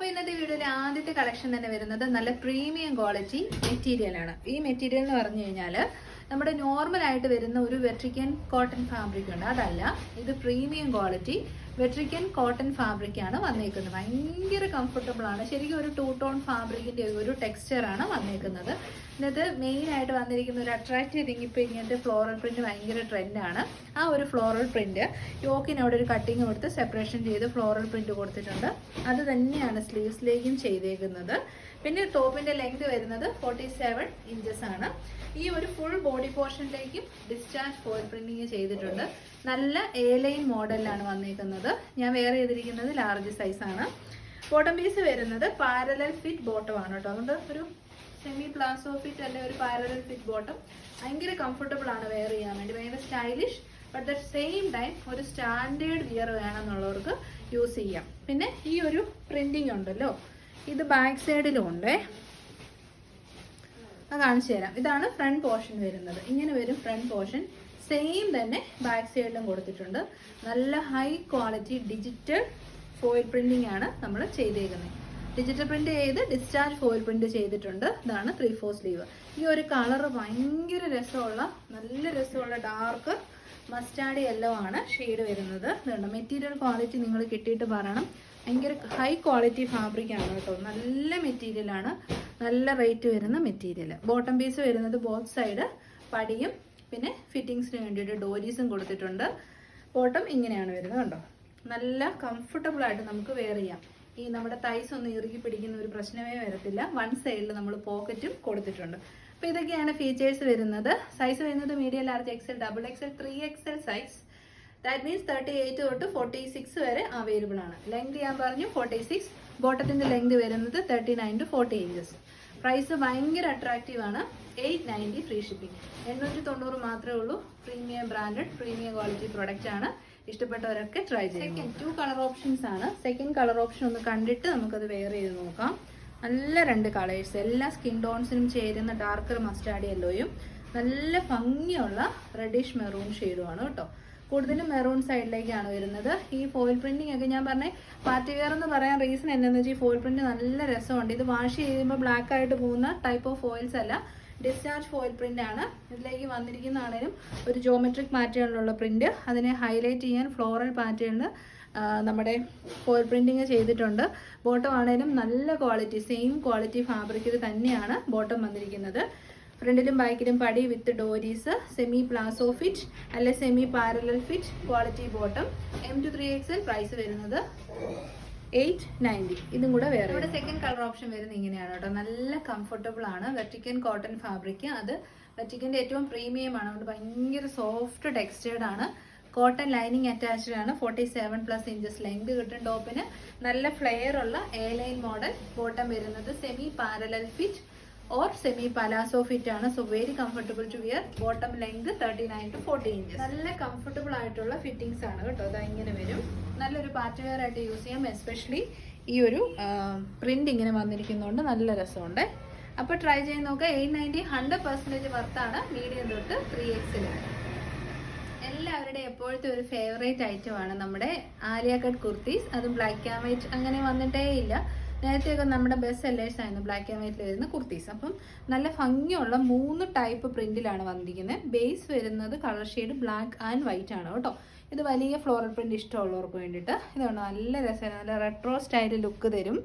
അപ്പൊ ഇന്നത്തെ വീഡിയോയിലെ ആദ്യത്തെ കളക്ഷൻ തന്നെ വരുന്നത് നല്ല പ്രീമിയം ക്വാളിറ്റി മെറ്റീരിയൽ ആണ്. ഈ മെറ്റീരിയൽ എന്ന് പറഞ്ഞു കഴിഞ്ഞാൽ നമ്മുടെ നോർമൽ ആയിട്ട് വരുന്ന ഒരു വെട്രിക്കൻ കോട്ടൺ ഫാബ്രിക് ഉണ്ട്. അതല്ല ഇത് പ്രീമിയം ക്വാളിറ്റി വെട്രിക്കൻ കോട്ടൺ ഫാബ്രിക് ആണ് വന്നേക്കുന്നത്. ഭയങ്കര കംഫർട്ടബിൾ ആണ്. ശരിക്കും ഒരു ടൂ ടോൺ ഫാബ്രിക്കിന്റെ ഒരു ടെക്സ്ചർ ആണ് വന്നേക്കുന്നത്. മെയിൻ ആയിട്ട് വന്നിരിക്കുന്ന ഒരു അട്രാക്റ്റീവ് തിങ് ഇപ്പൊ ഇങ്ങനത്തെ ഫ്ലോറൽ പ്രിന്റ് ഭയങ്കര ട്രെൻഡാണ് ആ ഒരു ഫ്ലോറൽ പ്രിന്റ് യോക്കിന് അവിടെ ഒരു കട്ടിങ് കൊടുത്ത് സെപ്പറേഷൻ ചെയ്ത് ഫ്ലോറൽ പ്രിന്റ് കൊടുത്തിട്ടുണ്ട്. അത് തന്നെയാണ് സ്ലീവ്സിലേക്കും ചെയ്തേക്കുന്നത്. പിന്നെ ടോപ്പിന്റെ ലെങ്ത് വരുന്നത് ഫോർട്ടി സെവൻ ഇഞ്ചസ് ആണ്. ഈ ഒരു ഫുൾ ബോഡി പോർഷനിലേക്കും ഡിസ്ചാർജ് ഫോയിൽ പ്രിന്റിങ് ചെയ്തിട്ടുണ്ട്. നല്ല എ ലൈൻ മോഡലിലാണ് വന്നേക്കുന്നത്. ഞാൻ വേറെ ചെയ്തിരിക്കുന്നത് ലാർജ് സൈസാണ് ബോട്ടം പീസ് വരുന്നത് പാരലൽ ഫിറ്റ് ബോട്ടം ആണ് കേട്ടോ. അതുകൊണ്ട് ഒരു സെമി പ്ലാസോ ഫിറ്റ് അല്ലെങ്കിൽ ഒരു പാരലൽ ഫിറ്റ് ബോട്ടം ഭയങ്കര കംഫർട്ടബിൾ ആണ് വെയർ ചെയ്യാൻ വേണ്ടി. ഭയങ്കര stylish but the same time ഒരു സ്റ്റാൻഡേർഡ് വിയർ വേണമെന്നുള്ളവർക്ക് യൂസ് ചെയ്യാം. പിന്നെ ഈ ഒരു പ്രിന്റിംഗ് ഉണ്ടല്ലോ. ഇത് ബാക്ക് സൈഡിലും ഉണ്ടേ. അത് കാണിച്ചു തരാം. ഇതാണ് ഫ്രണ്ട് പോർഷൻ വരുന്നത്. ഇങ്ങനെ വരും ഫ്രണ്ട് പോർഷൻ സെയിം തന്നെ ബാക്ക് സൈഡിലും കൊടുത്തിട്ടുണ്ട്. നല്ല high quality digital foil printing ആണ് നമ്മൾ ചെയ്തേക്കുന്നത്. ഡിജിറ്റൽ പ്രിന്റ് ചെയ്ത് ഡിസ്ചാർജ് ഫോയിൽ പ്രിന്റ് ചെയ്തിട്ടുണ്ട്. ഇതാണ് ത്രീ ഫോർ സ്ലീവ് ഈ ഒരു കളർ ഭയങ്കര രസമുള്ള നല്ല രസമുള്ള ഡാർക്ക് മസ്റ്റാർഡ് യെല്ലോ ആണ് ഷെയ്ഡ് വരുന്നത്. ഇതുണ്ട്. മെറ്റീരിയൽ ക്വാളിറ്റി നിങ്ങൾ കിട്ടിയിട്ട് പറയണം. ഭയങ്കര ഹൈ ക്വാളിറ്റി ഫാബ്രിക് ആണ് കേട്ടോ. നല്ല മെറ്റീരിയൽ ആണ്. നല്ല റേറ്റ് വരുന്ന മെറ്റീരിയൽ ബോട്ടം പീസ് വരുന്നത് ബോത്ത് സൈഡ് പടിയും പിന്നെ ഫിറ്റിങ്സിന് വേണ്ടിയിട്ട് ഡോരീസും കൊടുത്തിട്ടുണ്ട്. ബോട്ടം ഇങ്ങനെയാണ് വരുന്നത് കണ്ടോ? നല്ല കംഫർട്ടബിൾ ആയിട്ട് നമുക്ക് വെയർ ചെയ്യാം. ഈ നമ്മുടെ തൈസ് ഒന്നും ഇറുകി പിടിക്കുന്ന ഒരു പ്രശ്നമേ വരത്തില്ല. വൺ സൈഡിൽ നമ്മൾ പോക്കറ്റും കൊടുത്തിട്ടുണ്ട്. അപ്പൊ ഇതൊക്കെയാണ് ഫീച്ചേഴ്സ് വരുന്നത്. സൈസ് വരുന്നത് medium large XL double XL three XL size that means thirty eight തൊട്ട് ഫോർട്ടി സിക്സ് വരെ അവൈലബിൾ ആണ്. ലെങ്ത് ഞാൻ പറഞ്ഞു ഫോർട്ടി സിക്സ് ബോട്ടത്തിന്റെ ലെങ്ത് വരുന്നത് thirty nine to forty inches price ഭയങ്കര അട്രാക്റ്റീവ് ആണ്. എയ്റ്റ് നയന്റി ഫ്രീ ഷിപ്പിംഗ് എണ്ണൂറ്റി തൊണ്ണൂറ് മാത്രമേ ഉള്ളൂ. Premium branded premium quality product ആണ്. ഇഷ്ടപ്പെട്ടവരൊക്കെ ട്രൈ ചെയ്യാം ടു കളർ ഓപ്ഷൻസ് ആണ്. സെക്കൻഡ് കളർ ഓപ്ഷൻ ഒന്ന് കണ്ടിട്ട് നമുക്കത് വെയർ ചെയ്ത് നോക്കാം. നല്ല രണ്ട് കളേഴ്സ് എല്ലാ സ്കിൻ ടോൺസിനും ചേരുന്ന ഡാർക്കർ മസ്റ്റാർഡ് യെല്ലോയും നല്ല ഭംഗിയുള്ള റെഡിഷ് മെറൂൺ ഷെയ്ഡുമാണ് കേട്ടോ. കൂടുതലും മെറൂൺ സൈഡിലേക്കാണ് വരുന്നത്. ഈ ഫോയിൽ പ്രിന്റിംഗ് ഒക്കെ ഞാൻ പറഞ്ഞ പാർട്ടി വെയർ എന്ന് പറയാൻ റീസൺ എന്താണെന്ന് വെച്ചാൽ ഈ ഫോയിൽ പ്രിന്റ് നല്ല രസമുണ്ട്. ഇത് വാഷ് ചെയ്യുമ്പോൾ ബ്ലാക്ക് ആയിട്ട് പോകുന്ന ടൈപ്പ് ഓഫ് ഓയിൽസ് അല്ല ഡിസ്ചാർജ് ഫോയിൽ പ്രിന്റ് ആണ്. ഇതിലേക്ക് വന്നിരിക്കുന്നതാണേലും ഒരു ജോമെട്രിക് പാറ്റേണിലുള്ള പ്രിന്റ് അതിനെ ഹൈലൈറ്റ് ചെയ്യാൻ ഫ്ലോറൽ പാറ്റേണിൽ നമ്മുടെ ഫോയിൽ പ്രിന്റിങ് ചെയ്തിട്ടുണ്ട്. ബോട്ടം ആണേലും നല്ല ക്വാളിറ്റി സെയിം ക്വാളിറ്റി ഫാബ്രിക്കിൽ തന്നെയാണ് ബോട്ടം വന്നിരിക്കുന്നത്. ഫ്രണ്ടിലും ബാക്കിലും പടി വിത്ത് ഡോരീസ് സെമി പ്ലാസോ ഫിറ്റ് അല്ലെ semi parallel fit quality bottom M to three L price വരുന്നത് എയ്റ്റ് നയന്റി ഇതും കൂടെ വേറെ ഇവിടെ സെക്കൻഡ് കളർ ഓപ്ഷൻ വരുന്നത് ഇങ്ങനെയാണ് കേട്ടോ. നല്ല കംഫർട്ടബിൾ ആണ്. വെറ്റിക്കൻ കോട്ടൺ ഫാബ്രിക് അത് വെർട്ടിക്കന്റെ ഏറ്റവും പ്രീമിയം ആണ്. അതുകൊണ്ട് ഭയങ്കര സോഫ്റ്റ് ടെക്സ്റ്റേർഡ് ആണ്. കോട്ടൺ ലൈനിങ് അറ്റാച്ച്ഡ് ആണ്. Forty seven plus inches length കിട്ടും ടോപ്പിന് നല്ല ഫ്ലെയർ ഉള്ള എ ലൈൻ മോഡൽ ബോട്ടം വരുന്നത് semi parallel fit or semi palazzo fit ആണ് so very comfortable to wear bottom length thirty nine to forty inches നല്ല comfortable ആയിട്ടുള്ള fittings ആണ് കേട്ടോ. അതാ ഇങ്ങനെ വരും. നല്ലൊരു പാർട്ടി വെയർ ആയിട്ട് യൂസ് ചെയ്യാം. എസ്പെഷ്യലി ഈ ഒരു പ്രിന്റ് ഇങ്ങനെ വന്നിരിക്കുന്നതുകൊണ്ട് നല്ല രസമുണ്ട്. അപ്പോൾ ട്രൈ ചെയ്ത് നോക്കുക എയ്റ്റ് നയന്റി ഹൺഡ്രഡ് പെർസെന്റേജ് വർത്താണ് മീഡിയം തൊട്ട് ത്രീ എക്സിലാണ് എല്ലാവരുടെയും എപ്പോഴത്തെ ഒരു ഫേവറേറ്റ് ഐറ്റം ആണ് നമ്മുടെ ആലിയ കട്ട് കുർത്തീസ്. അത് ബ്ലാക്ക് ആൻഡ് വൈറ്റ് അങ്ങനെ വന്നിട്ടേ ഇല്ല. നേരത്തെയൊക്കെ നമ്മുടെ ബെസ്റ്റ് സെല്ലേഴ്സ് ആയിരുന്നു ബ്ലാക്ക് ആൻഡ് വൈറ്റിൽ വരുന്ന കുർത്തീസ്. അപ്പം നല്ല ഭംഗിയുള്ള മൂന്ന് ടൈപ്പ് പ്രിന്റിലാണ് വന്നിരിക്കുന്നത് ബേസ് വരുന്നത് colour shade black and white ആണ് കേട്ടോ. ഇത് വലിയ ഫ്ലോറൽ പ്രിന്റ് ഇഷ്ടമുള്ളവർക്ക് വേണ്ടിയിട്ട്. ഇതുകൊണ്ട് നല്ല രസമാണ്. നല്ല റെട്രോ സ്റ്റൈൽ ലുക്ക് തരും.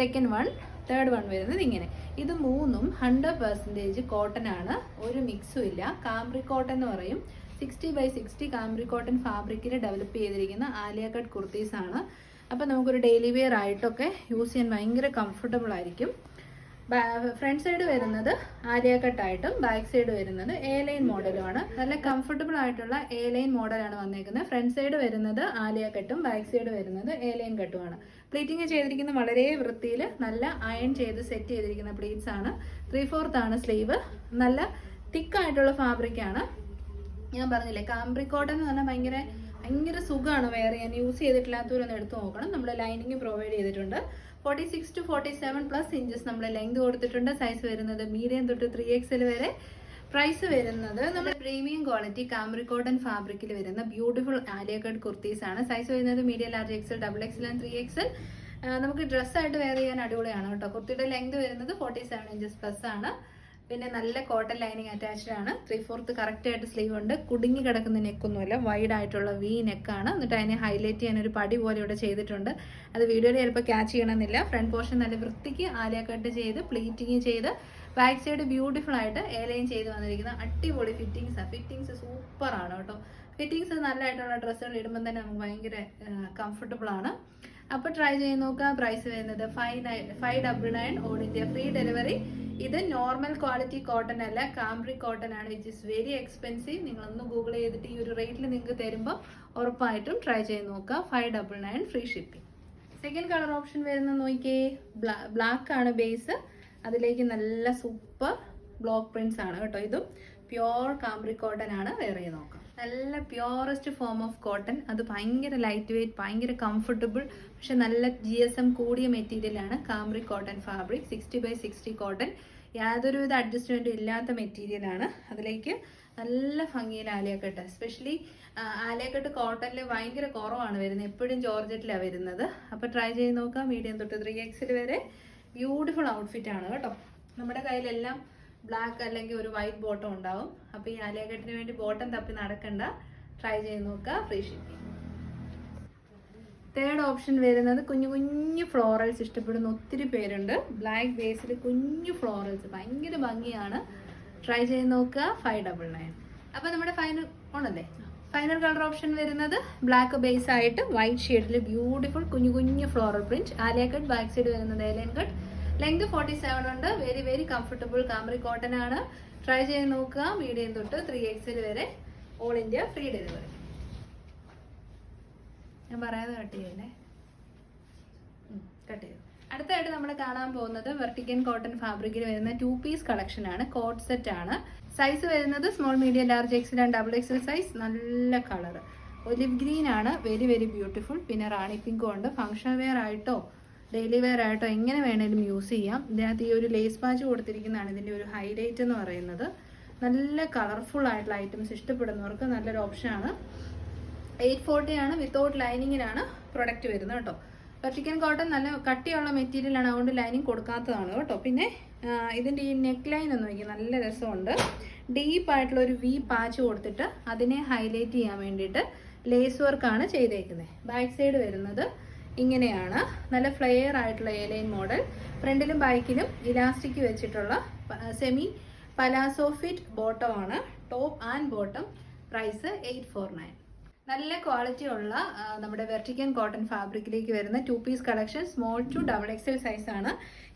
സെക്കൻഡ് വൺ തേർഡ് വൺ വരുന്നത് ഇങ്ങനെ. ഇത് മൂന്നും ഹൺഡ്രഡ് പെർസെന്റേജ് കോട്ടൺ ആണ്. ഒരു മിക്സും ഇല്ല. കാംബ്രി കോട്ടൺ എന്ന് പറയും. Sixty by sixty cambric cotton ഫാബ്രിക്കിൽ ഡെവലപ്പ് ചെയ്തിരിക്കുന്ന ആലിയ കട്ട് കുർത്തീസ് ആണ് അപ്പോൾ നമുക്കൊരു ഡെയിലി വെയർ ആയിട്ടൊക്കെ യൂസ് ചെയ്യാൻ ഭയങ്കര കംഫർട്ടബിൾ ആയിരിക്കും. ഫ്രണ്ട് സൈഡ് വരുന്നത് ആര്യ കട്ടായിട്ടും ബാക്ക് സൈഡ് വരുന്നത് എ ലൈൻ മോഡലുമാണ് നല്ല കംഫർട്ടബിൾ ആയിട്ടുള്ള എ ലൈൻ മോഡലാണ് വന്നേക്കുന്നത്. ഫ്രണ്ട് സൈഡ് വരുന്നത് ആലിയ കട്ടും ബാക്ക് സൈഡ് വരുന്നത് എ ലൈൻ കട്ടുമാണ് പ്ലീറ്റിംഗ് ചെയ്തിരിക്കുന്ന വളരെ വൃത്തിയിൽ നല്ല അയൺ ചെയ്ത് സെറ്റ് ചെയ്തിരിക്കുന്ന പ്ലീറ്റ്സ് ആണ്. ത്രീ ഫോർത്ത് ആണ് സ്ലീവ് നല്ല തിക്കായിട്ടുള്ള ഫാബ്രിക് ആണ്. ഞാൻ പറഞ്ഞില്ലേ കാംബ്രി കോട്ടൺ എന്ന് പറഞ്ഞാൽ ഭയങ്കര ഭയങ്കര സുഖമാണ് വെയർ ചെയ്യാൻ യൂസ് ചെയ്തിട്ടില്ലാത്തവരൊന്ന് എടുത്ത് നോക്കണം. നമ്മൾ ലൈനിങ് പ്രൊവൈഡ് ചെയ്തിട്ടുണ്ട്. Forty six to forty seven plus inches നമ്മൾ ലെങ്ത് കൊടുത്തിട്ടുണ്ട്. സൈസ് വരുന്നത് മീഡിയം തൊട്ട് ത്രീ എക്സൽ വരെ പ്രൈസ് വരുന്നത്. നമ്മുടെ പ്രീമിയം ക്വാളിറ്റി കാമറി ഫാബ്രിക്കിൽ വരുന്ന ബ്യൂട്ടിഫുൾ ആലിയ കട്ട് കുർത്തീസ് ആണ്. സൈസ് വരുന്നത് medium large XL double XL and three XL നമുക്ക് ഡ്രസ്സായിട്ട് വെയർ ചെയ്യാൻ അടിപൊളിയാണ് കേട്ടോ. കുർത്തിയുടെ ലെങ്ത് വരുന്നത് ഫോർട്ടി സെവൻ ഇഞ്ചസ് പ്ലസ് ആണ്. പിന്നെ നല്ല കോട്ടൺ ലൈനിങ് അറ്റാച്ച്ഡ് ആണ്. ത്രീ ഫോർത്ത് കറക്റ്റ് ആയിട്ട് സ്ലീവ് ഉണ്ട്. കുടുങ്ങി കിടക്കുന്ന നെക്കൊന്നുമില്ല വൈഡ് ആയിട്ടുള്ള വി നെക്കാണ് എന്നിട്ട് അതിനെ ഹൈലൈറ്റ് ചെയ്യാൻ ഒരു പടി പോലെ ഇവിടെ ചെയ്തിട്ടുണ്ട്. അത് വീഡിയോയിൽ ചിലപ്പോൾ ക്യാച്ച് ചെയ്യണമെന്നില്ല. ഫ്രണ്ട് പോർഷൻ നല്ല വൃത്തിക്ക് ആലിയ കട്ട് ചെയ്ത് പ്ലീറ്റിങ് ചെയ്ത് ബാക്ക് സൈഡ് ബ്യൂട്ടിഫുൾ ആയിട്ട് എലൈൻ ചെയ്ത് വന്നിരിക്കുന്ന അടിപൊളി ഫിറ്റിങ്സ് ഫിറ്റിങ്സ് ആണ് കേട്ടോ. ഫിറ്റിങ്സ് നല്ലതായിട്ടുള്ള ഡ്രസ്സുകൾ ഇടുമ്പോൾ തന്നെ നമുക്ക് ഭയങ്കര കംഫർട്ടബിൾ ആണ്. അപ്പോൾ ട്രൈ ചെയ്ത് നോക്കുക പ്രൈസ് വരുന്നത്. Five nine five double nine all India free delivery ഇത് നോർമൽ ക്വാളിറ്റി കോട്ടൺ അല്ല കാംബ്രിക് കോട്ടൺ ആണ് വിച്ച് ഇസ് വെരി എക്സ്പെൻസീവ് നിങ്ങളൊന്ന് ഗൂഗിൾ ചെയ്തിട്ട് ഈ ഒരു റേറ്റിൽ നിങ്ങൾക്ക് തരുമ്പോൾ ഉറപ്പായിട്ടും ട്രൈ ചെയ്ത് നോക്കുക. Five double nine free shipping second colour option വരുന്നത് നോക്കിയേ. ബ്ലാക്ക് ആണ് ബേസ് അതിലേക്ക് നല്ല സൂപ്പർ ബ്ലോക്ക് പ്രിന്റ്സ് ആണ് കേട്ടോ ഇതും. പ്യോർ കാംബ്രിക് കോട്ടൺ ആണ്. വേറെ നോക്കാം. നല്ല പ്യോറസ്റ്റ് ഫോം ഓഫ് കോട്ടൺ അത് ഭയങ്കര ലൈറ്റ് വെയിറ്റ് ഭയങ്കര കംഫർട്ടബിൾ പക്ഷെ നല്ല ജി എസ് എം കൂടിയ മെറ്റീരിയലാണ് cambric cotton fabric sixty by sixty cotton യാതൊരുവിധ അഡ്ജസ്റ്റ്മെന്റും ഇല്ലാത്ത മെറ്റീരിയലാണ് അതിലേക്ക് നല്ല ഭംഗിയിൽ ആലിയക്കെട്ട് എസ്പെഷ്യലി ആലിയക്കെട്ട് കോട്ടണിൽ ഭയങ്കര കുറവാണ് വരുന്നത്. എപ്പോഴും ജോർജറ്റിലാണ് വരുന്നത്. അപ്പോൾ ട്രൈ ചെയ്ത് നോക്കാം. മീഡിയം തൊട്ട് ത്രീ എക്സിൽ വരെ ബ്യൂട്ടിഫുൾ ഔട്ട്ഫിറ്റ് ആണ് കേട്ടോ. നമ്മുടെ കയ്യിലെല്ലാം ബ്ലാക്ക് അല്ലെങ്കിൽ ഒരു വൈറ്റ് ബോട്ടം ഉണ്ടാവും. അപ്പോൾ ഈ ആലിയക്കെട്ടിന് വേണ്ടി ബോട്ടം തപ്പി നടക്കണ്ട. ട്രൈ ചെയ്ത് നോക്കുക. ഫ്രീ ഷിപ്പിംഗ് തേർഡ് ഓപ്ഷൻ വരുന്നത് കുഞ്ഞു കുഞ്ഞു ഫ്ലോറൽസ് ഇഷ്ടപ്പെടുന്ന ഒത്തിരി പേരുണ്ട്. ബ്ലാക്ക് ബേസിൽ കുഞ്ഞു ഫ്ലോറൽസ് ഭയങ്കര ഭംഗിയാണ്. ട്രൈ ചെയ്ത് നോക്കുക. ഫൈവ് ഡബിൾ നയൻ അപ്പോൾ നമ്മുടെ ഫൈനൽ ഓണല്ലേ ഫൈനൽ കളർ ഓപ്ഷൻ വരുന്നത് ബ്ലാക്ക് ബേസ് ആയിട്ട് വൈറ്റ് ഷെയ്ഡിൽ ബ്യൂട്ടിഫുൾ കുഞ്ഞു കുഞ്ഞു floral print Alia cut back side വരുന്നത് A line cut length forty seven ഉണ്ട്. Very very comfortable cambric cotton ആണ്. ട്രൈ ചെയ്ത് നോക്കുക. മീഡിയം തൊട്ട് ത്രീ എക്സിൽ വരെ ഓൾ ഇന്ത്യ ഫ്രീ ഡെലിവറി ഞാൻ പറയാതെ കട്ട് ചെയ്യല്ലേ? കട്ട് ചെയ്തു. അടുത്തായിട്ട് നമ്മൾ കാണാൻ പോകുന്നത് വെർട്ടിക്കൻ കോട്ടൺ ഫാബ്രിക്കിൽ വരുന്ന ടു പീസ് കളക്ഷൻ ആണ്. കോട്ട് സെറ്റ് ആണ്. സൈസ് വരുന്നത് small medium large XL and double XL size നല്ല കളർ ഒലിവ് ഗ്രീൻ ആണ്. വെരി വെരി ബ്യൂട്ടിഫുൾ പിന്നെ റാണി പിങ്കും ഉണ്ട്. ഫംഗ്ഷൻ വെയർ ആയിട്ടോ ഡെയിലി വെയർ ആയിട്ടോ എങ്ങനെ വേണേലും യൂസ് ചെയ്യാം. ഇതിനകത്ത് ഈ ഒരു ലേസ് പാച്ച് കൊടുത്തിരിക്കുന്നതാണ് ഇതിന്റെ ഒരു ഹൈലൈറ്റ് എന്ന് പറയുന്നത്. നല്ല കളർഫുൾ ആയിട്ടുള്ള ഐറ്റംസ് ഇഷ്ടപ്പെടുന്നവർക്ക് നല്ലൊരു ഓപ്ഷനാണ് എയ്റ്റ് ഫോർട്ടി ആണ് വിത്തൗട്ട് ലൈനിങ്ങിനാണ് പ്രൊഡക്റ്റ് വരുന്നത് കേട്ടോ. ചിക്കൻ കോട്ടൺ നല്ല കട്ടിയുള്ള മെറ്റീരിയലാണ് അതുകൊണ്ട് ലൈനിങ് കൊടുക്കാത്തതാണ് കേട്ടോ. പിന്നെ ഇതിന്റെ ഈ നെക്ക് ലൈൻ ഒന്ന് നോക്കി നല്ല രസമുണ്ട്. ഡീപ്പ് ആയിട്ടുള്ള ഒരു വി പാച്ച് കൊടുത്തിട്ട് അതിനെ ഹൈലൈറ്റ് ചെയ്യാൻ വേണ്ടിയിട്ട് ലേസ് വർക്കാണ് ചെയ്തേക്കുന്നത് ബാക്ക് സൈഡ് വരുന്നത്. ഇങ്ങനെയാണ്. നല്ല ഫ്ലെയർ ആയിട്ടുള്ള എലൈൻ മോഡൽ ഫ്രണ്ടിലും ബാക്കിലും ഇലാസ്റ്റിക് വെച്ചിട്ടുള്ള സെമി പലാസോ ഫിറ്റ് ബോട്ടം ആണ്. Top and bottom price eight four nine നല്ല ക്വാളിറ്റി ഉള്ള നമ്മുടെ വെർട്ടിക്കൻ കോട്ടൺ ഫാബ്രിക്കിലേക്ക് വരുന്ന two piece collection small to double XL size ആണ്.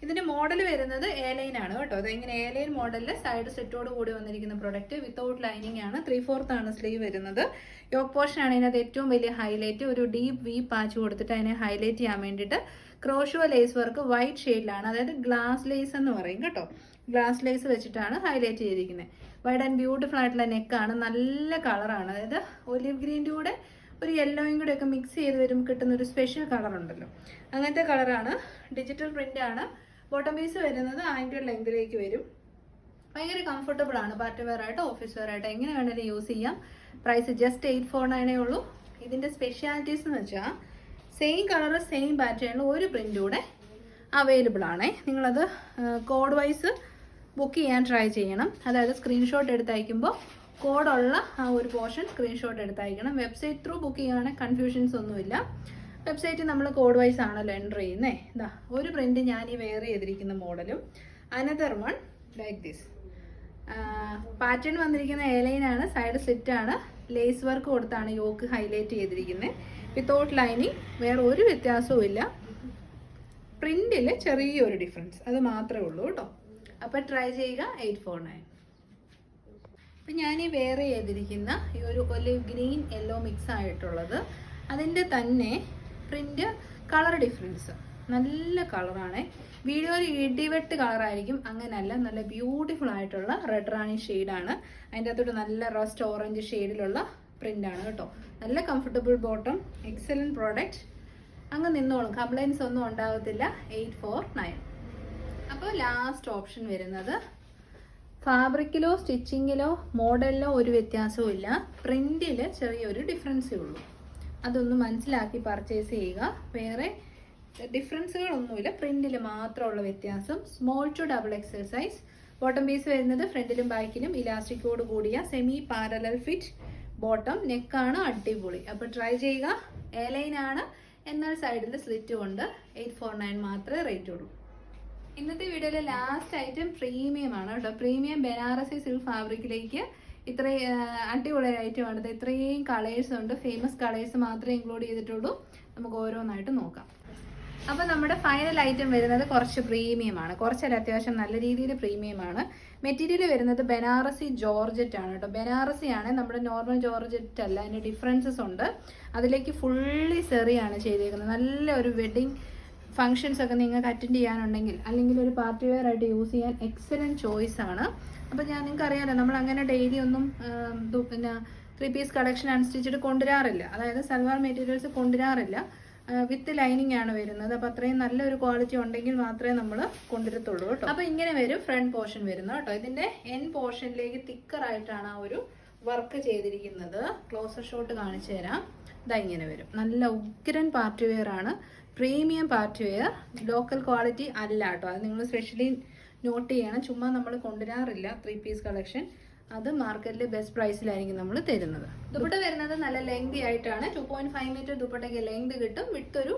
ഇതിന്റെ മോഡൽ വരുന്നത് എ ആണ് കേട്ടോ. അത് ഇങ്ങനെ എ ലൈൻ മോഡലിൽ സൈഡ് സെറ്റോട് കൂടി വന്നിരിക്കുന്ന പ്രൊഡക്റ്റ് വിത്തൗട്ട് ലൈനിങ് ആണ്. ത്രീ ഫോർത്ത് ആണ് സ്ലീവ് വരുന്നത്. യോക്ക് പോർഷൻ ആണ് ഇതിനകത്ത് ഏറ്റവും വലിയ ഹൈലൈറ്റ് ഒരു ഡീപ്പ് വി പാച്ച് കൊടുത്തിട്ട് അതിനെ ഹൈലൈറ്റ് ചെയ്യാൻ വേണ്ടിയിട്ട് ക്രോഷോ ലേസ് വർക്ക് വൈറ്റ് ഷെയ്ഡിലാണ് അതായത് ഗ്ലാസ് ലേസ് എന്ന് പറയും കേട്ടോ. ഗ്ലാസ് ലേസ് വെച്ചിട്ടാണ് ഹൈലൈറ്റ് ചെയ്തിരിക്കുന്നത്. വൈഡ് ആൻഡ് ബ്യൂട്ടിഫുൾ ആയിട്ടുള്ള നെക്കാണ് നല്ല കളറാണ് അതായത് ഒലിവ് ഗ്രീന്റെ കൂടെ ഒരു യെല്ലോയും കൂടെ ഒക്കെ മിക്സ് ചെയ്ത് വരുമ്പോൾ കിട്ടുന്ന ഒരു സ്പെഷ്യൽ കളർ ഉണ്ടല്ലോ. അങ്ങനത്തെ കളറാണ് ഡിജിറ്റൽ പ്രിന്റ് ആണ്. ബോട്ടം പീസ് വരുന്നത് ആങ്കർ ലെങ്തിലേക്ക് വരും. ഭയങ്കര കംഫർട്ടബിൾ ആണ്. പാർട്ടി വെയർ ആയിട്ട് ഓഫീസ് വെയർ ആയിട്ട് എങ്ങനെ വേണമെങ്കിലും യൂസ് ചെയ്യാം. പ്രൈസ് ജസ്റ്റ് എയ്റ്റ് ഫോർ നയനേ ഉള്ളൂ. ഇതിന്റെ സ്പെഷ്യാലിറ്റീസ് എന്ന് വെച്ചാൽ സെയിം കളർ സെയിം പാറ്റേണിൽ ഒരു പ്രിന്റ് കൂടെ അവൈലബിൾ ആണേ. നിങ്ങളത് കോഡ് വൈസ് ബുക്ക് ചെയ്യാൻ ട്രൈ ചെയ്യണം. അതായത് സ്ക്രീൻഷോട്ട് എടുത്ത് അയക്കുമ്പോൾ കോഡുള്ള ആ ഒരു പോർഷൻ സ്ക്രീൻഷോട്ട് എടുത്ത് അയക്കണം വെബ്സൈറ്റ് ത്രൂ ബുക്ക് ചെയ്യുകയാണെങ്കിൽ കൺഫ്യൂഷൻസ് ഒന്നുമില്ല. വെബ്സൈറ്റ് നമ്മൾ കോഡ് വൈസ് ആണല്ലോ എന്റർ ചെയ്യുന്നത് ഇതാ ഒരു പ്രിന്റ് ഞാൻ ഈ വെയർ ചെയ്തിരിക്കുന്ന മോഡലും another one like this pattern വന്നിരിക്കുന്ന എലൈനാണ് സൈഡ് സ്ലിറ്റ് ആണ്. ലേസ് വർക്ക് കൊടുത്താണ് യോക്ക് ഹൈലൈറ്റ് ചെയ്തിരിക്കുന്നത് വിത്തൗട്ട് ലൈനിങ് വേറെ ഒരു വ്യത്യാസവും ഇല്ല. പ്രിന്റിൽ ചെറിയൊരു ഡിഫറൻസ് അത് മാത്രമേ ഉള്ളൂ കേട്ടോ. അപ്പോൾ ട്രൈ ചെയ്യുക എയ്റ്റ് ഫോർ നയൻ ഇപ്പം ഞാൻ ഈ വെയർ ചെയ്തിരിക്കുന്ന ഈ ഒരു ഒലിവ് ഗ്രീൻ യെല്ലോ മിക്സ് ആയിട്ടുള്ളത്. അതിന്റെ തന്നെ പ്രിന്റ് കളർ ഡിഫറൻസ് നല്ല കളറാണ് വീഡിയോയിൽ ഇടിവെട്ട് കളറായിരിക്കും. അങ്ങനെയല്ല നല്ല ബ്യൂട്ടിഫുൾ ആയിട്ടുള്ള റെഡ് റാണി ഷെയ്ഡാണ് അതിന്റെ അകത്തോട്ട് നല്ല റസ്റ്റ് ഓറഞ്ച് ഷെയ്ഡിലുള്ള പ്രിന്റാണ് കേട്ടോ. നല്ല കംഫർട്ടബിൾ ബോട്ടം എക്സലന്റ് പ്രോഡക്റ്റ് അങ്ങ് നിന്നോളും. കംപ്ലൈൻസ് ഒന്നും ഉണ്ടാകത്തില്ല എയ്റ്റ് ഫോർ നയൻ അപ്പോൾ ലാസ്റ്റ് ഓപ്ഷൻ വരുന്നത് ഫാബ്രിക്കിലോ സ്റ്റിച്ചിങ്ങിലോ മോഡലിലോ ഒരു വ്യത്യാസവും ഇല്ല. പ്രിന്റിൽ ചെറിയൊരു ഡിഫറൻസേ ഉള്ളൂ. അതൊന്ന് മനസ്സിലാക്കി പർച്ചേസ് ചെയ്യുക. വേറെ ഡിഫറൻസുകളൊന്നുമില്ല. പ്രിന്റിൽ മാത്രമുള്ള വ്യത്യാസം. Small to double XL bottom piece വരുന്നത് ഫ്രണ്ടിലും ബാക്കിലും ഇലാസ്റ്റിക്കോട് കൂടിയ സെമി പാരലൽ ഫിറ്റ് ബോട്ടം നെക്കാണ് അടിപൊളി. അപ്പോൾ ട്രൈ ചെയ്യുക. എ ആണ്. എന്നാൽ സൈഡിൽ സ്ലിറ്റ് ഉണ്ട്. എയ്റ്റ് ഫോർ നയൻ മാത്രമേ റേറ്റ് ഉള്ളൂ. ഇന്നത്തെ വീഡിയോയിലെ ലാസ്റ്റ് ഐറ്റം പ്രീമിയം ആണ് കേട്ടോ. പ്രീമിയം ബനാറസി സിൽക്ക് ഫാബ്രിക്കിലേക്ക് ഇത്രയും അടിപൊളി ഐറ്റം ആണ്. ഇത് ഇത്രയും കളേഴ്സ് ഉണ്ട്. ഫേമസ് കളേഴ്സ് മാത്രമേ ഇൻക്ലൂഡ് ചെയ്തിട്ടുള്ളൂ. നമുക്ക് ഓരോന്നായിട്ട് നോക്കാം. അപ്പോൾ നമ്മുടെ ഫൈനൽ ഐറ്റം വരുന്നത് കുറച്ച് പ്രീമിയം ആണ്. കുറച്ചല്ല അത്യാവശ്യം നല്ല രീതിയിൽ പ്രീമിയം ആണ്. മെറ്റീരിയൽ വരുന്നത് ബനാറസി ജോർജറ്റ് ആണ് കേട്ടോ. ബനാറസി ആണ് നമ്മുടെ നോർമൽ ജോർജറ്റ് അല്ല അതിന് ഡിഫറൻസസ് ഉണ്ട്. അതിലേക്ക് ഫുള്ളി സെറിയാണ് ചെയ്തേക്കുന്നത്. നല്ല ഒരു വെഡിങ് ഫങ്ഷൻസ് ഒക്കെ നിങ്ങൾക്ക് അറ്റൻഡ് ചെയ്യാനുണ്ടെങ്കിൽ അല്ലെങ്കിൽ ഒരു പാർട്ടി വെയർ ആയിട്ട് യൂസ് ചെയ്യാൻ എക്സലന്റ് ചോയ്സ് ആണ്. അപ്പോൾ ഞാൻ നിങ്ങൾക്ക് അറിയാമല്ലോ നമ്മൾ അങ്ങനെ ഡെയിലി ഒന്നും പിന്നെ ത്രീ പീസ് കളക്ഷൻ അൺസ്റ്റിച്ചിട്ട് കൊണ്ടുവരാറില്ല. അതായത് സൽവാർ മെറ്റീരിയൽസ് കൊണ്ടുവരാറില്ല. വിത്ത് ലൈനിങ് ആണ് വരുന്നത്. അപ്പോൾ അത്രയും നല്ലൊരു ക്വാളിറ്റി ഉണ്ടെങ്കിൽ മാത്രമേ നമ്മൾ കൊണ്ടുവരത്തുള്ളൂ കേട്ടോ. അപ്പോൾ ഇങ്ങനെ വരും ഫ്രണ്ട് പോർഷൻ വരുന്നത് കേട്ടോ. ഇതിന്റെ എൻ പോർഷനിലേക്ക് തിക്കറായിട്ടാണ് ആ ഒരു വർക്ക് ചെയ്തിരിക്കുന്നത്. ക്ലോസർ ഷോട്ട് കാണിച്ചു തരാം. ഇതാ ഇങ്ങനെ വരും. നല്ല ഉഗ്രൻ പാർട്ടി വെയർ ആണ്. Premium party wear local quality അല്ല കേട്ടോ. അത് നിങ്ങൾ സ്പെഷ്യലി നോട്ട് ചെയ്യണം. ചുമ്മാ നമ്മൾ കൊണ്ടുവരാറില്ല. ത്രീ പീസ് കളക്ഷൻ അത് മാർക്കറ്റിൽ ബെസ്റ്റ് പ്രൈസിലായിരിക്കും നമ്മൾ തരുന്നത്. ദുപ്പട്ട വരുന്നത് നല്ല ലെങ്തി ആയിട്ടാണ്. ടു പോയിന്റ് ഫൈവ് മീറ്റർ ദുപ്പട്ടയ്ക്ക് ലെങ്ത് കിട്ടും. വിട്ട് ഒരു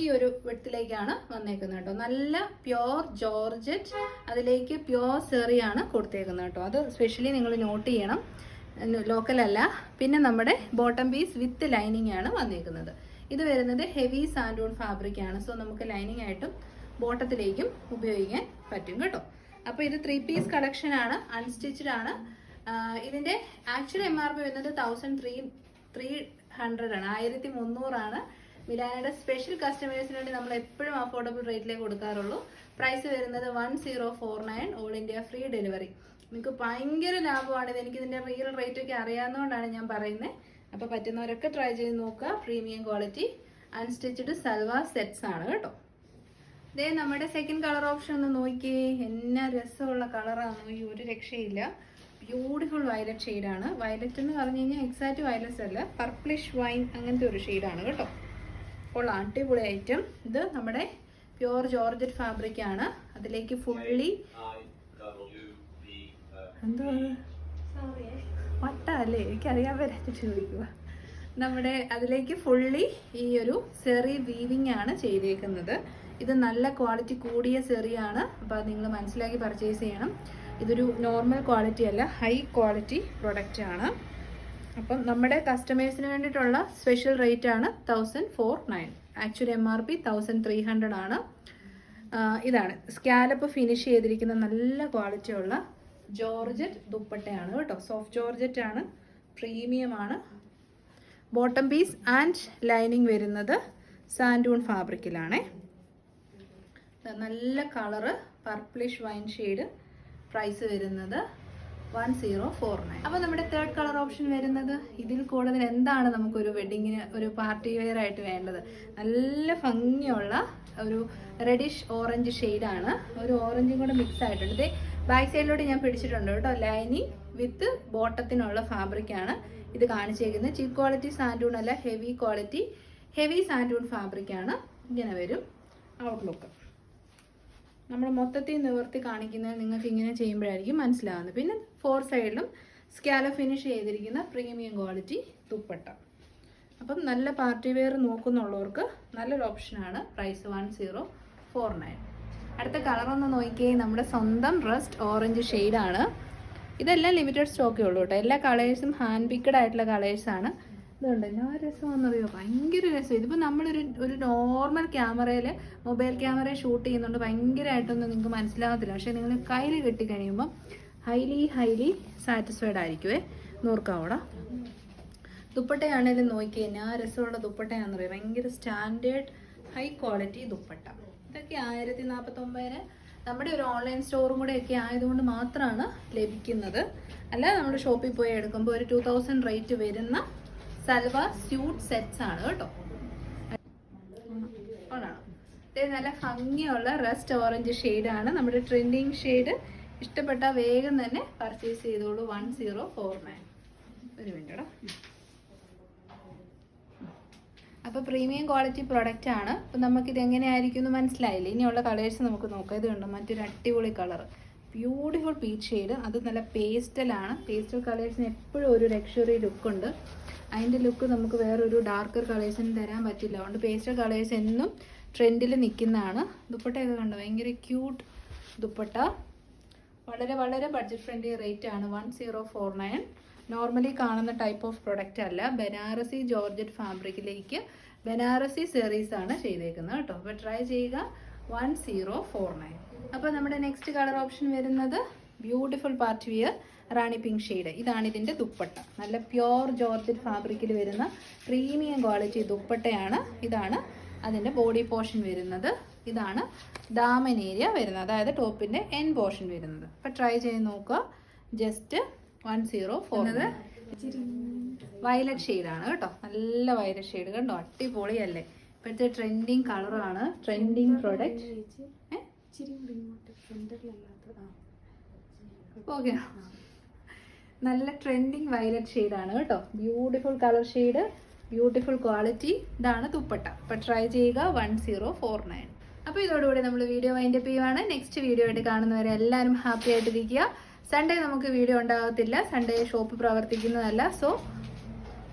ഈ ഒരു വിട്ടിലേക്കാണ് വന്നേക്കുന്നത് കേട്ടോ. നല്ല പ്യോർ ജോർജറ്റ് അതിലേക്ക് പ്യോർ സെറിയാണ് കൊടുത്തേക്കുന്നത് കേട്ടോ. അത് സ്പെഷ്യലി നിങ്ങൾ നോട്ട് ചെയ്യണം. ലോക്കൽ അല്ല. പിന്നെ നമ്മുടെ ബോട്ടം പീസ് വിത്ത് ലൈനിങ് ആണ് വന്നേക്കുന്നത്. ഇത് വരുന്നത് ഹെവി സാൻഡൂൺ ഫാബ്രിക് ആണ്. സോ നമുക്ക് ലൈനിങ് ആയിട്ടും ബോട്ടത്തിലേക്കും ഉപയോഗിക്കാൻ പറ്റും കേട്ടോ. അപ്പോൾ ഇത് ത്രീ പീസ് കളക്ഷൻ ആണ് അൺസ്റ്റിച്ചഡ് ആണ്. ഇതിന്റെ ആക്ച്വൽ എം ആർ പി വരുന്നത് തൗസൻഡ് ത്രീ ത്രീ ഹൺഡ്രഡ് ആണ് ആയിരത്തി മുന്നൂറാണ് മിലാനയുടെ സ്പെഷ്യൽ കസ്റ്റമേഴ്സിന് വേണ്ടി നമ്മൾ എപ്പോഴും അഫോർഡബിൾ റേറ്റിലേ കൊടുക്കാറുള്ളൂ. പ്രൈസ് വരുന്നത് one zero four nine all India free delivery നിങ്ങൾക്ക് ഭയങ്കര ലാഭമാണ് ഇത്. എനിക്ക് ഇതിന്റെ റിയൽ റേറ്റ് ഒക്കെ അറിയാവുന്നതുകൊണ്ടാണ് ഞാൻ പറയുന്നത് അപ്പോൾ പറ്റുന്നവരൊക്കെ ട്രൈ ചെയ്ത് നോക്കുക. Premium quality unstitched salwar sets ആണ് കേട്ടോ. ദേ നമ്മുടെ സെക്കൻഡ് കളർ ഓപ്ഷൻ ഒന്ന് നോക്കിയേ. എന്നാ രസമുള്ള കളറാണ് ഈ ഒരു രക്ഷയില്ല. ബ്യൂട്ടിഫുൾ വയലറ്റ് ഷെയ്ഡാണ് വയലറ്റ് എന്ന് പറഞ്ഞു കഴിഞ്ഞാൽ എക്സാക്റ്റ് വയലറ്റ് അല്ല. പർപ്പിളിഷ് വൈൻ അങ്ങനത്തെ ഒരു ഷെയ്ഡാണ് കേട്ടോ. ഉള്ള അടിപൊളി ഐറ്റം ഇത് നമ്മുടെ പ്യുവർ ജോർജറ്റ് ഫാബ്രിക് ആണ്. അതിലേക്ക് ഫുള്ളി എന്തോ വട്ട അല്ലേ? എനിക്കറിയാൻ വരാൻ ചോദിക്കുക നമ്മുടെ അതിലേക്ക് ഫുള്ളി ഈ ഒരു സെറി വീവിങ് ആണ് ചെയ്തേക്കുന്നത്. ഇത് നല്ല ക്വാളിറ്റി കൂടിയ സെറിയാണ് അപ്പോൾ നിങ്ങൾ മനസ്സിലാക്കി പർച്ചേസ് ചെയ്യണം. ഇതൊരു നോർമൽ ക്വാളിറ്റി അല്ല ഹൈ ക്വാളിറ്റി പ്രൊഡക്റ്റ് ആണ്. അപ്പം നമ്മുടെ കസ്റ്റമേഴ്സിന് വേണ്ടിയിട്ടുള്ള സ്പെഷ്യൽ റേറ്റ് ആണ് thousand four nine actually M R P thousand three hundred ആണ്. ഇതാണ്. സ്കാലപ്പ് ഫിനിഷ് ചെയ്തിരിക്കുന്ന നല്ല ക്വാളിറ്റി ഉള്ള ജോർജറ്റ് ദുപ്പട്ടയാണ് കേട്ടോ. സോഫ്റ്റ് ജോർജറ്റ് ആണ്. പ്രീമിയം ആണ്. ബോട്ടം പീസ് ആൻഡ് ലൈനിങ് വരുന്നത് സാൻഡൂൺ ഫാബ്രിക്കിലാണേ. നല്ല colour purplish wine shade price വരുന്നത് വൺ സീറോ ഫോർ നയൻ. അപ്പോൾ നമ്മുടെ തേർഡ് കളർ ഓപ്ഷൻ വരുന്നത് ഇതിൽ കൂടുതൽ എന്താണ് നമുക്കൊരു വെഡിങ്ങിന് ഒരു പാർട്ടി വെയർ ആയിട്ട് വേണ്ടത്? നല്ല ഭംഗിയുള്ള ഒരു റെഡിഷ് ഓറഞ്ച് ഷെയ്ഡാണ്. ഒരു ഓറഞ്ചും കൂടെ മിക്സ് ആയിട്ടുണ്ട്. ഇത് ബാക്ക് സൈഡിലോട്ട് ഞാൻ പിടിച്ചിട്ടുണ്ട് കേട്ടോ. ലൈനിങ് വിത്ത് ബോട്ടത്തിനുള്ള ഫാബ്രിക്കാണ് ഇത് കാണിച്ചേക്കുന്നത് ചീപ്പ് ക്വാളിറ്റി സാൻഡൂൺ അല്ല heavy quality heavy santoon fabric ആണ്. ഇങ്ങനെ വരും. ഔട്ട്ലുക്ക് നമ്മൾ മൊത്തത്തിൽ നിവർത്തി കാണിക്കുന്നത് നിങ്ങൾക്ക് ഇങ്ങനെ ചെയ്യുമ്പോഴായിരിക്കും മനസ്സിലാവുന്നത്. പിന്നെ ഫോർ സൈഡിലും സ്കാല ഫിനിഷ് ചെയ്തിരിക്കുന്ന പ്രീമിയം ക്വാളിറ്റി തുപ്പട്ട അപ്പം നല്ല പാർട്ടി വെയർ നോക്കുന്നുള്ളവർക്ക് നല്ലൊരു ഓപ്ഷനാണ് price one zero four nine അടുത്ത കളർ ഒന്ന് നോക്കിയേ. നമ്മുടെ സ്വന്തം റസ്റ്റ് ഓറഞ്ച് ഷെയ്ഡാണ് ഇതെല്ലാം ലിമിറ്റഡ് സ്റ്റോക്കേ ഉള്ളൂ കേട്ടോ. എല്ലാ കളേഴ്സും ഹാൻഡ് പിക്കഡ് ആയിട്ടുള്ള കളേഴ്സാണ് ഇതുണ്ട്. എന്നാ രസമാണെന്നറിയോ? ഭയങ്കര രസം. ഇതിപ്പോൾ നമ്മളൊരു ഒരു നോർമൽ ക്യാമറയിൽ മൊബൈൽ ക്യാമറ ഷൂട്ട് ചെയ്യുന്നുണ്ട്. ഭയങ്കരമായിട്ടൊന്നും നിങ്ങൾക്ക് മനസ്സിലാകത്തില്ല പക്ഷേ നിങ്ങൾ കയ്യിൽ കിട്ടിക്കഴിയുമ്പോൾ ഹൈലി ഹൈലി സാറ്റിസ്ഫൈഡ് ആയിരിക്കുമേ നൂർക്കാവോടാ ദുപ്പട്ടയാണേലും നോക്കി എന്നാ രസമുള്ള ദുപ്പട്ടയാണെന്നറിയോ? ഭയങ്കര സ്റ്റാൻഡേർഡ് ഹൈ ക്വാളിറ്റി ദുപ്പട്ട. ഇതൊക്കെ ആയിരത്തി നാൽപ്പത്തൊമ്പതിന് നമ്മുടെ ഒരു ഓൺലൈൻ സ്റ്റോറും കൂടെ ഒക്കെ ആയതുകൊണ്ട് മാത്രമാണ് ലഭിക്കുന്നത്. അല്ല നമ്മൾ ഷോപ്പിൽ പോയി എടുക്കുമ്പോൾ ഒരു ടു തൗസൻഡ് റേറ്റ് വരുന്ന സൽവാർ സ്യൂട്ട് സെറ്റ്സ് ആണ് കേട്ടോ. നല്ല ഭംഗിയുള്ള റസ്റ്റ് ഓറഞ്ച് ഷെയ്ഡാണ് നമ്മുടെ ട്രെൻഡിങ് ഷെയ്ഡ് ഇഷ്ടപ്പെട്ട വേഗം തന്നെ പർച്ചേസ് ചെയ്തോളൂ. വൺ സീറോ ഫോർ നയൻ ഒരു മിനിറ്റടാ അപ്പോൾ പ്രീമിയം ക്വാളിറ്റി പ്രൊഡക്റ്റ് ആണ്. അപ്പോൾ ഇത് എങ്ങനെയായിരിക്കും എന്ന് മനസ്സിലായില്ലേ? ഇനിയുള്ള കളേഴ്സ് നമുക്ക് നോക്കാം. ഇത് കണ്ടോ? മറ്റൊരു അടിപൊളി കളർ ബ്യൂട്ടിഫുൾ പീച്ച് ഷെയ്ഡ് അത് നല്ല പേസ്റ്റലാണ് പേസ്റ്റൽ കളേഴ്സിന് എപ്പോഴും ഒരു ലക്ഷറി ലുക്കുണ്ട് അതിന്റെ ലുക്ക് നമുക്ക് വേറൊരു ഡാർക്കർ കളേഴ്സിന് തരാൻ പറ്റില്ല. അതുകൊണ്ട് പേസ്റ്റൽ കളേഴ്സ് എന്നും ട്രെൻഡിൽ നിൽക്കുന്നതാണ്. ദുപ്പട്ടയൊക്കെ കണ്ടോ? ഭയങ്കര ക്യൂട്ട് ദുപ്പട്ട. വളരെ വളരെ ബഡ്ജറ്റ് ഫ്രണ്ട്ലി റേറ്റ് ആണ്. One zero four nine normally കാണുന്ന ടൈപ്പ് ഓഫ് പ്രൊഡക്റ്റ് അല്ല. ബനാറസി ജോർജറ്റ് ഫാബ്രിക്കിലേക്ക് ബനാറസി സെറീസ് ആണ് ചെയ്തേക്കുന്നത് കേട്ടോ. അപ്പോൾ ട്രൈ ചെയ്യുക. വൺ സീറോ ഫോർ നയൻ അപ്പോൾ നമ്മുടെ നെക്സ്റ്റ് കളർ ഓപ്ഷൻ വരുന്നത് beautiful party wear rani pink shade ഇതാണ് ഇതിന്റെ ദുപ്പട്ട. നല്ല പ്യോർ ജോർജറ്റ് ഫാബ്രിക്കിൽ വരുന്ന പ്രീമിയം ക്വാളിറ്റി ദുപ്പട്ടയാണ്. ഇതാണ് അതിന്റെ ബോഡി പോർഷൻ വരുന്നത്. ഇതാണ് ദാമൻ ഏരിയ വരുന്നത്. അതായത് ടോപ്പിന്റെ എൻ പോർഷൻ വരുന്നത്. അപ്പോൾ ട്രൈ ചെയ്ത് നോക്കുക. Just one zero four violet ഷെയ്ഡാണ് കേട്ടോ. നല്ല വയലറ്റ് ഷെയ്ഡ് കണ്ടോ? അടിപൊളിയല്ലേ? ഇപ്പോഴത്തെ ട്രെൻഡിങ് കളറാണ് ട്രെൻഡിങ് പ്രൊഡക്റ്റ് ഓക്കെ. നല്ല ട്രെൻഡിങ് വയലറ്റ് ഷെയ്ഡാണ് കേട്ടോ. Beautiful colour shade beautiful quality ഇതാണ് ദുപ്പട്ട. അപ്പം ട്രൈ ചെയ്യുക. One zero four nine. അപ്പോൾ ഇതോടുകൂടി നമ്മൾ വീഡിയോ വൈൻഡപ്പ് ചെയ്യുവാണ്. നെക്സ്റ്റ് വീഡിയോ ആയിട്ട് കാണുന്നവരെ എല്ലാവരും ഹാപ്പി ആയിട്ടിരിക്കുക. സൺഡേ നമുക്ക് വീഡിയോ ഉണ്ടാകത്തില്ല. Sunday shop പ്രവർത്തിക്കുന്നതല്ല. So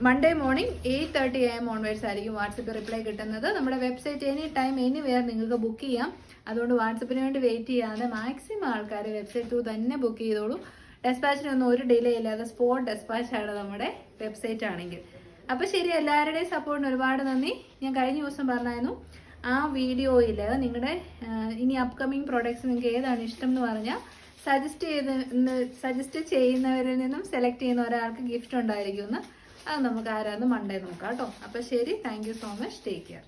Monday morning eight thirty A M onwards ആയിരിക്കും വാട്സപ്പ് റിപ്ലൈ കിട്ടുന്നത്. നമ്മുടെ website any time anywhere നിങ്ങൾക്ക് ബുക്ക് ചെയ്യാം. അതുകൊണ്ട് വാട്സപ്പിന് വേണ്ടി വെയിറ്റ് ചെയ്യാതെ മാക്സിമം ആൾക്കാർ വെബ്സൈറ്റ് ത്രൂ തന്നെ ബുക്ക് ചെയ്തോളൂ. ഡെസ്പാച്ചിനൊന്നും ഒരു ഡിലേ ഇല്ലാതെ സ്പോട്ട് ഡെസ്പാച്ച് ആണ് നമ്മുടെ വെബ്സൈറ്റ് ആണെങ്കിൽ. അപ്പോൾ ശരി എല്ലാവരുടെയും സപ്പോർട്ടിന് ഒരുപാട് നന്ദി. ഞാൻ കഴിഞ്ഞ ദിവസം പറഞ്ഞായിരുന്നു ആ വീഡിയോയിൽ നിങ്ങളുടെ ഇനി അപ്കമിങ് പ്രോഡക്റ്റ്സ് നിങ്ങൾക്ക് ഏതാണ് ഇഷ്ടം എന്ന് പറഞ്ഞാൽ സജസ്റ്റ് ചെയ്ത് സജസ്റ്റ് ചെയ്യുന്നവരിൽ നിന്നും സെലക്ട് ചെയ്യുന്ന ഒരാൾക്ക് ഗിഫ്റ്റ് ഉണ്ടായിരിക്കുമെന്ന് അത് നമുക്ക് ആരാന്ന് മണ്ടേ നോക്കാം കേട്ടോ. അപ്പോൾ ശരി thank so much take care